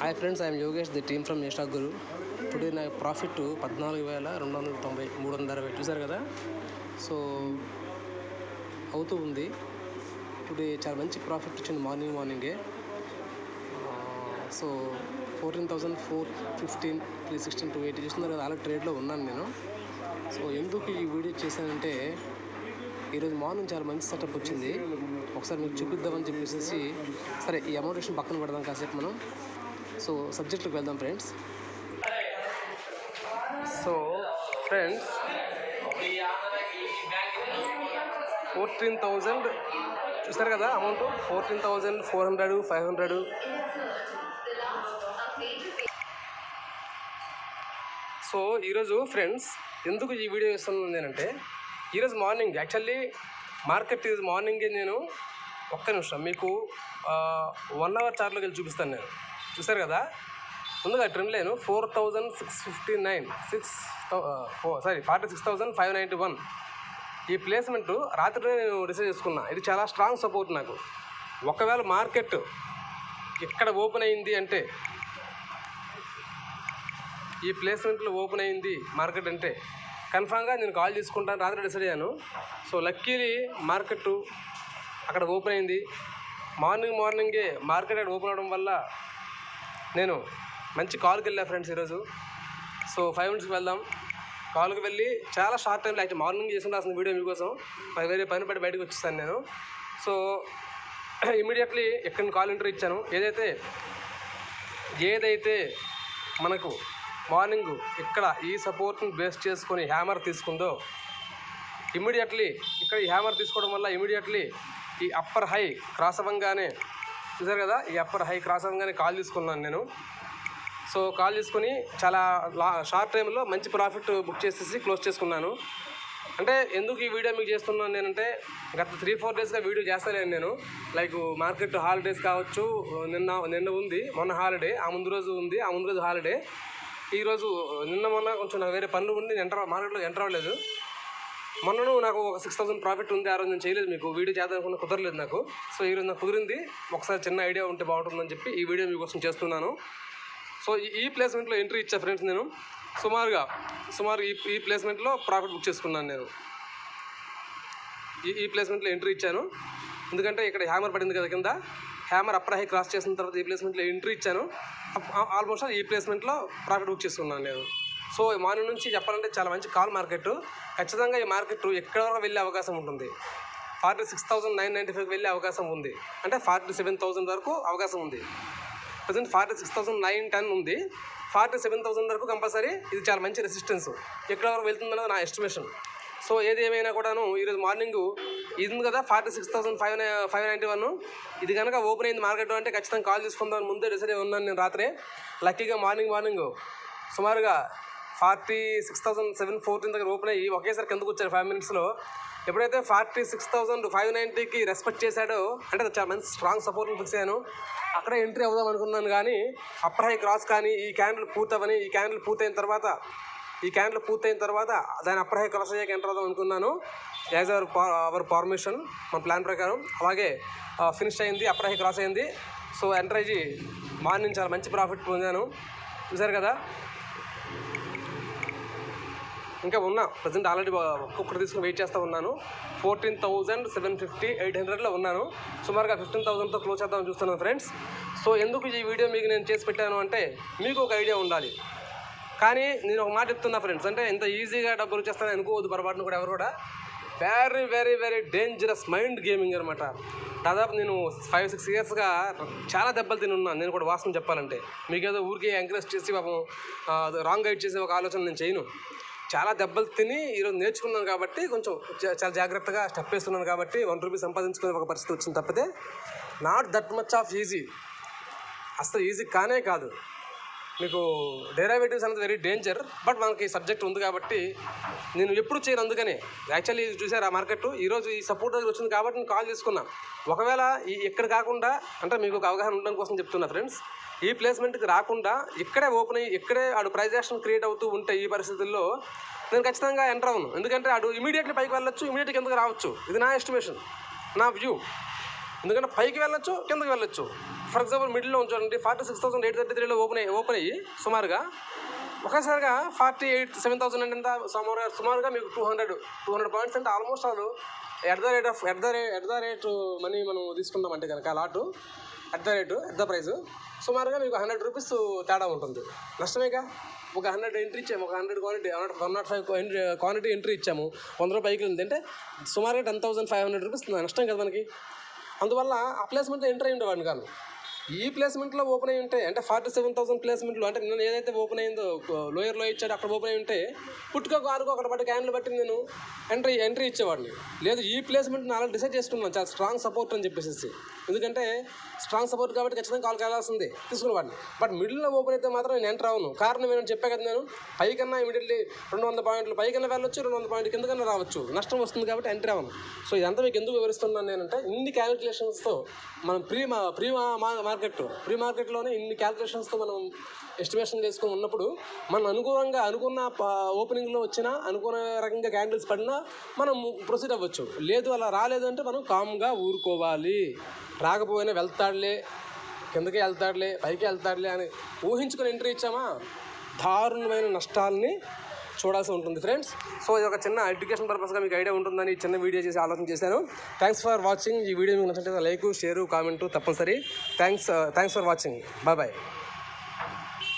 Hi friends I'm Yogesh the team from Yasha Guru today నా profit పద్నాలుగు వేల రెండు వందల తొంభై మూడు వందల అరవై చూసారు కదా? సో అవుతూ ఉంది. టుడే చాలా మంచి ప్రాఫిట్ వచ్చింది మార్నింగ్ మార్నింగే so fourteen thousand four fifteen three sixteen two eighty చూస్తున్నారు కదా అలా ట్రేడ్లో ఉన్నాను నేను. సో ఎందుకు ఈ వీడియో చేశానంటే ఈరోజు మార్నింగ్ చాలా మంచి సెటప్ వచ్చింది. ఒకసారి మీకు చూపిద్దామని చెప్పేసి సరే ఈ అమౌంట్ విషయం పక్కన పెడదాం కాసేపు మనం. సో సబ్జెక్ట్కి వెళ్దాం friends. So friends fourteen thousand చూస్తారు కదా amount? Fourteen thousand four hundred five hundred. So ఈరోజు ఫ్రెండ్స్ ఎందుకు ఈ వీడియో ఇస్తున్నాను నేనంటే ఈరోజు మార్నింగ్ యాక్చువల్లీ మార్కెట్ ఈరోజు మార్నింగే నేను ఒక్క నిమిషం మీకు వన్ అవర్ చార్ట్లోకి వెళ్ళి చూపిస్తాను నేను. చూసారు కదా? ముందుగా ట్రెండ్ లేను four thousand six fifty nine six four sorry forty six thousand five ninety one ఈ ప్లేస్మెంట్ రాత్రి నేను డిసైడ్ చేసుకున్నా. ఇది చాలా స్ట్రాంగ్ సపోర్ట్ నాకు. ఒకవేళ మార్కెట్ ఇక్కడ ఓపెన్ అయింది అంటే ఈ ప్లేస్మెంట్లో ఓపెన్ అయింది మార్కెట్ అంటే కన్ఫామ్గా నేను కాల్ తీసుకుంటాను రాత్రి డిసైడ్ అయ్యాను. సో లక్కీలీ మార్కెట్ అక్కడ ఓపెన్ అయింది. మార్నింగ్ మార్నింగే మార్కెట్ అక్కడ ఓపెన్ అవడం వల్ల నేను మంచి కాల్కి వెళ్ళా ఫ్రెండ్స్ ఈరోజు. సో ఫైవ్ మినిట్స్కి వెళ్దాం. కాల్కి వెళ్ళి చాలా షార్ట్ టైంలో అయితే మార్నింగ్ చేసుకుంటాల్సిన వీడియో మీకోసం. మరి వేరే పని పడి బయటకు వచ్చేసాను నేను. సో ఇమీడియట్లీ ఎక్కడ కాల్ ఇంటర్వ్యూ ఇచ్చాను. ఏదైతే ఏదైతే మనకు మార్నింగ్ ఇక్కడ ఈ సపోర్ట్ని బేస్ చేసుకొని హ్యామర్ తీసుకుందో ఇమీడియట్లీ ఇక్కడ ఈ హ్యామర్ తీసుకోవడం వల్ల ఇమీడియట్లీ ఈ అప్పర్ హై క్రాస్ అవ్వంగానే చూసారు కదా? ఈ అప్పర్ హై క్రాస్ అవ్వగానే కాల్ తీసుకున్నాను నేను. సో కాల్ తీసుకొని చాలా లా షార్ట్ టైంలో మంచి ప్రాఫిట్ బుక్ చేసేసి క్లోజ్ చేసుకున్నాను. అంటే ఎందుకు ఈ వీడియో మీకు చేస్తున్నాను నేనంటే గత త్రీ ఫోర్ డేస్గా వీడియో చేస్తలేను నేను. లైక్ మార్కెట్ హాలిడేస్ కావచ్చు నిన్న నిన్న ఉంది మొన్న హాలిడే ఆ ముందు రోజు ఉంది ఆ ముందు రోజు హాలిడే. ఈరోజు నిన్న మొన్న కొంచెం నాకు వేరే పనులు ఉండి ఎంటర్ మార్కెట్లో ఎంటర్ అవ్వలేదు. మొన్నను నాకు ఒక సిక్స్ థౌసండ్ ప్రాఫిట్ ఉంది ఆ రోజు నేను చేయలేదు మీకు. వీడియో చేద్దాం కుదరలేదు నాకు. సో ఈరోజు నాకు కుదిరింది. ఒకసారి చిన్న ఐడియా ఉంటే బాగుంటుందని చెప్పి ఈ వీడియో మీకోసం చేస్తున్నాను. సో ఈ- ఈ ప్లేస్మెంట్లో ఎంట్రీ ఇచ్చా ఫ్రెండ్స్ నేను. సుమారుగా సుమారు ఈ ఈ ప్లేస్మెంట్లో ప్రాఫిట్ బుక్ చేసుకున్నాను నేను. ఈ ఈ ప్లేస్మెంట్లో ఎంట్రీ ఇచ్చాను. ఎందుకంటే ఇక్కడ హ్యామర్ పడింది కదా కింద. హ్యామర్ అప్పర్ హై క్రాస్ చేసిన తర్వాత ఈ ప్లేస్మెంట్లో ఎంట్రీ ఇచ్చాను. ఆల్మోస్ట్ ఈ ప్లేస్మెంట్లో ప్రాఫిట్ బుక్ చేసుకున్నాను నేను. సో మార్నింగ్ నుంచి చెప్పాలంటే చాలా మంచి కాల్ మార్కెట్. ఖచ్చితంగా ఈ మార్కెట్ ఎక్కడ వరకు వెళ్ళే అవకాశం ఉంటుంది? Forty six thousand nine ninety ఫైవ్కి వెళ్ళే అవకాశం ఉంది. అంటే ఫార్టీ సెవెన్ థౌసండ్ వరకు అవకాశం ఉంది. Present forty six thousand nine ten ఉంది. ఫార్టీ సెవెన్ థౌసండ్ వరకు కంపల్సరీ ఇది చాలా మంచి రెసిస్టెన్స్. ఎక్కడ వరకు వెళ్తుందన్నది నా ఎస్టిమేషన్. సో ఏది ఏమైనా కూడాను ఈరోజు మార్నింగ్ ఇది ఉంది కదా forty six thousand five five ninety one. ఇది కనుక ఓపెన్ అయింది మార్కెట్ అంటే ఖచ్చితంగా కాల్ తీసుకుందాం ముందే డిసైడ్ ఉన్నాను నేను రాత్రే. లక్కీగా మార్నింగ్ మార్నింగ్. సుమారుగా forty six thousand seven fourteen దగ్గర ఓపెన్ అయ్యి ఒకేసారి కిందకు వచ్చారు ఫైవ్ మినిట్స్లో ఎప్పుడైతే ఫార్టీ సిక్స్ థౌసండ్ ఫైవ్ నైంటీకి రెస్పెక్ట్ చేశాడో అంటే చాలా మంచి స్ట్రాంగ్ సపోర్ట్ని ఫిక్స్ అయ్యాను. అక్కడే ఎంట్రీ అవుదాం అనుకున్నాను కానీ అప్పర్ హై క్రాస్ కానీ ఈ క్యాండిల్ పూర్తవని ఈ క్యాండిల్ పూర్తయిన తర్వాత ఈ క్యాండిల్ పూర్తయిన తర్వాత దాని అప్పర్ హై క్రాస్ అయ్యాక ఎంటర్ అవుదాం అనుకున్నాను. యాజ్ అవర్ అవర్ పర్మిషన్ మన ప్లాన్ ప్రకారం. అలాగే ఫినిష్ అయింది అప్పర్ హై క్రాస్ అయింది సో ఎంటర్ అయ్యి మార్నింగ్ చాలా మంచి ప్రాఫిట్ పొందాను. చూసారు కదా? ఇంకా ఉన్నా. ప్రజెంట్ ఆల్రెడీ ఒక్కొక్కటి తీసుకుని వెయిట్ చేస్తూ ఉన్నాను. Fourteen thousand seven fifty eight హండ్రెడ్లో ఉన్నాను. సుమారుగా ఫిఫ్టీన్ థౌసండ్తో క్లోజ్ చేద్దామని చూస్తున్నాను ఫ్రెండ్స్. సో ఎందుకు ఈ వీడియో మీకు నేను చేసి పెట్టాను అంటే మీకు ఒక ఐడియా ఉండాలి. కానీ నేను ఒక మాట చెప్తున్నా ఫ్రెండ్స్. అంటే ఇంత ఈజీగా డబ్బులు వచ్చేస్తానని అనుకోవద్దు పొరపాటును కూడా ఎవరు కూడా. Very very very dangerous mind gaming అనమాట దాదాపు నేను ఫైవ్ సిక్స్ ఇయర్స్గా చాలా దెబ్బలు తిని ఉన్నాను. నేను కూడా వాస్తవం చెప్పాలంటే. మీకేదో ఊరికే ఎంకరేజ్ చేసి పాపం రాంగ్ గైడ్ చేసే ఒక ఆలోచన నేను చేయను. చాలా దెబ్బలు తిని ఈరోజు నేర్చుకున్నాను కాబట్టి కొంచెం చాలా జాగ్రత్తగా స్టెప్ వేస్తున్నాను కాబట్టి వన్ రూపీ సంపాదించుకునే ఒక పరిస్థితి వచ్చింది తప్పితే not that much of easy. అసలు ఈజీ కానే కాదు. మీకు డెరావేటివ్స్ అనేది వెరీ డేంజర్ బట్ మనకి సబ్జెక్ట్ ఉంది కాబట్టి నేను ఎప్పుడు చేయను అందుకనే. యాక్చువల్లీ చూసారు ఆ మార్కెట్ ఈరోజు ఈ సపోర్ట్ దగ్గర వచ్చింది కాబట్టి నేను కాల్ చేసుకున్నా. ఒకవేళ ఈ ఇక్కడ కాకుండా అంటే మీకు ఒక అవగాహన ఉండడం కోసం చెప్తున్నా ఫ్రెండ్స్ ఈ ప్లేస్మెంట్కి రాకుండా ఇక్కడే ఓపెన్ అయ్యి ఇక్కడే ఆడు ప్రైజ్ యాక్షన్ క్రియేట్ అవుతూ ఉంటే ఈ పరిస్థితుల్లో నేను ఖచ్చితంగా ఎంటర్ అవును ఎందుకంటే ఆడు ఇమీడియట్లీ పైకి వెళ్ళొచ్చు ఇమీడియట్గా ఎందుకు రావచ్చు. ఇది నా ఎస్టిమేషన్ నా వ్యూ ఎందుకంటే పైకి వెళ్ళొచ్చు కిందకి వెళ్ళొచ్చు. ఫర్ ఎగ్జాంపుల్ మిడిల్లో ఉంచండి forty six thousand eight thirty త్రీలో ఓపెన్ అయ్యి ఓపెన్ అయ్యి సుమారుగా. ఒకేసారిగా ఫార్టీ ఎయిట్ సెవెన్ థౌసండ్ అంటే ఎంత? సుమారుగా సుమారుగా మీకు two hundred two hundred points అంటే almost all at the rate of at the rate at the rate money మనం తీసుకున్నామంటే కనుక lot at the rate at the price సుమారుగా మీకు హండ్రెడ్ రూపీస్ తేడా ఉంటుంది. నష్టమేగా ఒక హండ్రెడ్ ఎంట్రీ ఇచ్చాము ఒక hundred quality one not five quantity entry ఇచ్చాము వంద రూపాయకి ఉంది. అంటే సుమారుగా ten thousand five hundred rupees నష్టం కదా మనకి. అందువల్ల ఆ ప్లేస్మెంట్లో ఎంటర్ అయ్యి ఉండేవాడిని కాను ఈ ప్లేస్మెంట్లో ఓపెన్ అయ్యి ఉంటే అంటే ఫార్టీ సెవెన్ థౌసండ్ ప్లేస్మెంట్లు అంటే నేను ఏదైతే ఓపెన్ అయిందో లోయర్లో ఇచ్చాడు అక్కడ ఓపెన్ అయి ఉంటే పుట్టుకో ఆరుకో అక్కడ పట్టి క్యాన్లు బట్టి నేను ఎంట్రీ ఎంట్రీ ఇచ్చేవాడిని. లేదు ఈ ప్లేస్మెంట్ నేను డిసైడ్ చేసుకున్నాను. చాలా స్ట్రాంగ్ సపోర్ట్ అని చెప్పేసి ఎందుకంటే స్ట్రాంగ్ సపోర్ట్ కాబట్టి ఖచ్చితంగా కాల్ కావాల్సిందే తీసుకునేవాడిని బట్ మిడిల్లో ఓపెన్ అయితే మాత్రం నేను ఎంటర్ అవును కారణం ఏంటని చెప్పా కదా నేను. పైకన్నా ఇమీడియట్లీ రెండు వందల పాయింట్లు పైకన్నా వెళ్ళొచ్చు రెండు వందల పాయింట్లు కిందకన్నా రావచ్చు. నష్టం వస్తుంది కాబట్టి ఎంటర్ అవ్వను. సో ఇదంతా మీకు ఎందుకు వివరిస్తున్నాను నేనంటే ఇన్ని క్యాలిక్యులేషన్స్తో మనం ప్రీ మా ప్రీ మార్కెట్ ప్రీ మార్కెట్లోనే ఇన్ని క్యాలిక్యులేషన్స్తో మనం ఎస్టిమేషన్ చేసుకొని ఉన్నప్పుడు మనం అనుకూలంగా అనుకున్న ఓపెనింగ్లో వచ్చిన అనుకున్న రకంగా క్యాండిల్స్ పడినా మనం ప్రొసీడ్ అవ్వచ్చు. లేదు అలా రాలేదంటే మనం కామ్గా ఊరుకోవాలి. రాకపోయినా వెళ్తాడులే కిందకి వెళ్తాడులే పైకి వెళ్తాడులే అని ఊహించుకుని ఎంట్రీ ఇచ్చామా? దారుణమైన నష్టాలని చూడాల్సి ఉంటుంది ఫ్రెండ్స్. సో ఇది ఒక చిన్న ఎడ్యుకేషన్ పర్పస్గా మీకు ఐడియా ఉంటుందని ఈ చిన్న వీడియో చేసి ఆలోచన చేశాను. థ్యాంక్స్ ఫర్ వాచింగ్ ఈ వీడియో మీకు నచ్చినట్లయితే లైక్ షేరు కామెంటు తప్పనిసరి. Thanks thanks for watching bye bye